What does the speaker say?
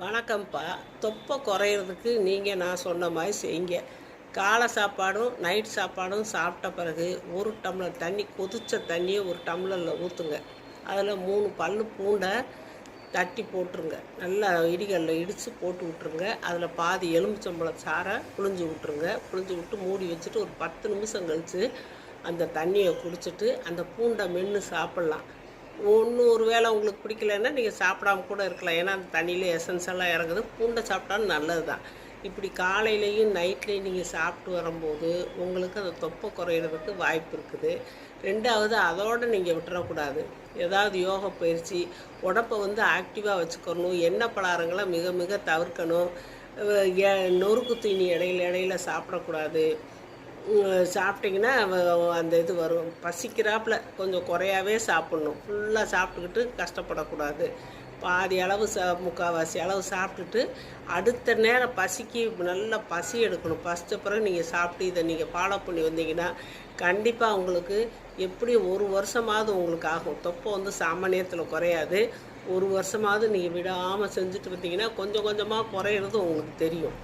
வணக்கம்ப்பா. தொப்பை குறையிறதுக்கு நீங்கள் நான் சொன்ன மாதிரி செய்யுங்க. காலை சாப்பாடும் நைட் சாப்பாடும் சாப்பிட்ட பிறகு ஒரு டம்ளர் தண்ணி கொதிச்ச தண்ணியை ஒரு டம்ளரில் ஊற்றுங்க அதில் மூணு பல்லு பூண்டை தட்டி போட்டுருங்க. நல்லா இடிகளில் இடித்து போட்டு விட்ருங்க அதில் பாதி எலுமிச்சம்பழம் சாறை புழிஞ்சு விட்ருங்க புழிஞ்சு விட்டு மூடி வச்சுட்டு ஒரு பத்து நிமிஷம் கழித்து அந்த தண்ணியை குடிச்சிட்டு அந்த பூண்டை மென்று சாப்பிட்லாம். ஒன்று ஒரு வேளை உங்களுக்கு பிடிக்கலன்னா நீங்கள் சாப்பிடாம கூட இருக்கலாம். ஏன்னா அந்த தண்ணியில் எசன்ஸ் எல்லாம் இறங்குது. பூண்டை சாப்பிட்டாலும் நல்லது தான் இப்படி காலையிலையும் நைட்லேயும் நீங்கள் சாப்பிட்டு வரும்போது உங்களுக்கு அந்த தொப்பை குறையிறதுக்கு வாய்ப்பு இருக்குது. ரெண்டாவது அதோடு நீங்கள் விட்டுறக்கூடாது. ஏதாவது யோகா பயிற்சி உடப்பை வந்து ஆக்டிவாக வச்சுக்கணும். எண்ணெய் பலாரங்களை மிக மிக தவிர்க்கணும். எ- நொறுக்கு தீனி இடையில இடையில சாப்பிடக்கூடாது. சாப்பிட்டிங்கன்னா அந்த இது வரும். பசிக்கிறாப்புல கொஞ்சம் குறையாவே சாப்பிட்ணும். ஃபுல்லாக சாப்பிட்டுக்கிட்டு கஷ்டப்படக்கூடாது. பாதி அளவு சா முக்கால்வாசி அளவு சாப்பிட்டுட்டு அடுத்த நேரம் பசிக்கு நல்லா பசி எடுக்கணும். பசித்த பிறகு நீங்கள் சாப்பிட்டு இதை நீங்கள் ஃபாலோ பண்ணி வந்தீங்கன்னா கண்டிப்பாக உங்களுக்கு எப்படி ஒரு வருஷமாவது உங்களுக்கு ஆகும். தொப்பை வந்து சாமானியத்தில் குறையாது. ஒரு வருஷமாவது நீங்கள் விடாமல் செஞ்சுட்டு வந்தீங்கன்னா கொஞ்சம் கொஞ்சமாக குறையிறது உங்களுக்கு தெரியும்.